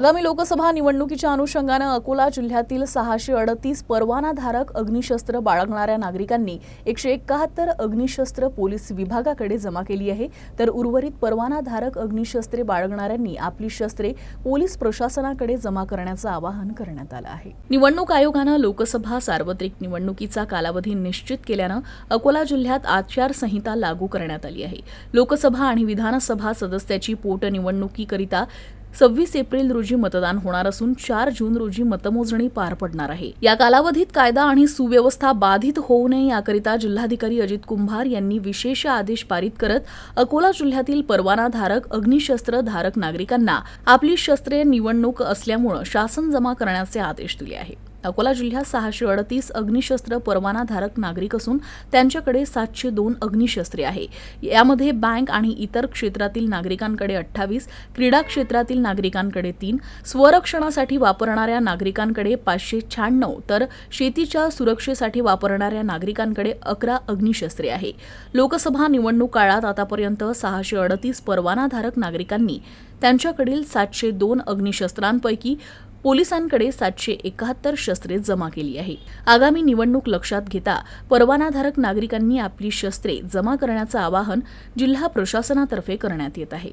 आगामी लोकसभा निवडणुकीच्या अनुषंगानं अकोला जिल्ह्यातील सहाशे अडतीस परवानाधारक अग्निशस्त्र बाळगणाऱ्या नागरिकांनी एकशे एकाहत्तर अग्निशस्त्र पोलीस विभागाकडे जमा केली आहे. तर उर्वरित परवानाधारक अग्निशस्त्रे बाळगणाऱ्यांनी आपली शस्त्रे पोलीस प्रशासनाकडे जमा करण्याचं आवाहन करण्यात आलं आहे. निवडणूक आयोगानं लोकसभा सार्वत्रिक निवडणुकीचा कालावधी निश्चित केल्यानं अकोला जिल्ह्यात आचारसंहिता लागू करण्यात आली आहे. लोकसभा आणि विधानसभा सदस्याची पोटनिवडणुकीकरिता सव्वीस एप्रिल रोजी मतदान होणार असून चार जून रोजी मतमोजणी पार पडणार आहे. या कालावधीत कायदा आणि सुव्यवस्था बाधित होऊ नये याकरिता जिल्हाधिकारी अजित कुंभार यांनी विशेष आदेश पारित करत अकोला जिल्ह्यातील परवानाधारक अग्निशस्त्र धारक नागरिकांना आपली शस्त्रे निवडणूक असल्यामुळं शासन जमा करण्याचे आदेश दिले आहे अकोला जिल्ह्यात सहाशे अडतीस अग्निशस्त्र परवानाधारक नागरिक असून त्यांच्याकडे सातशे दोन अग्निशस्त्रे आहे. यामध्ये बँक आणि इतर क्षेत्रातील नागरिकांकडे अठ्ठावीस क्रीडा क्षेत्रातील नागरिकांकडे तीन स्वरक्षणासाठी वापरणाऱ्या नागरिकांकडे पाचशे शहाण्णव तर शेतीच्या सुरक्षेसाठी वापरणाऱ्या नागरिकांकडे अकरा अग्निशस्त्रे आहे. लोकसभा निवडणूक काळात आतापर्यंत सहाशे अडतीस परवानाधारक नागरिकांनी त्यांच्याकडील सातशे दोन अग्निशस्त्रांपैकी पोलिसांकडे सातशे एकाहत्तर शस्त्रे जमा केली आहे. आगामी निवडणूक लक्षात घेता परवानाधारक नागरिकांनी आपली शस्त्रे जमा करण्याचं आवाहन जिल्हा प्रशासनातर्फे करण्यात येत आहे.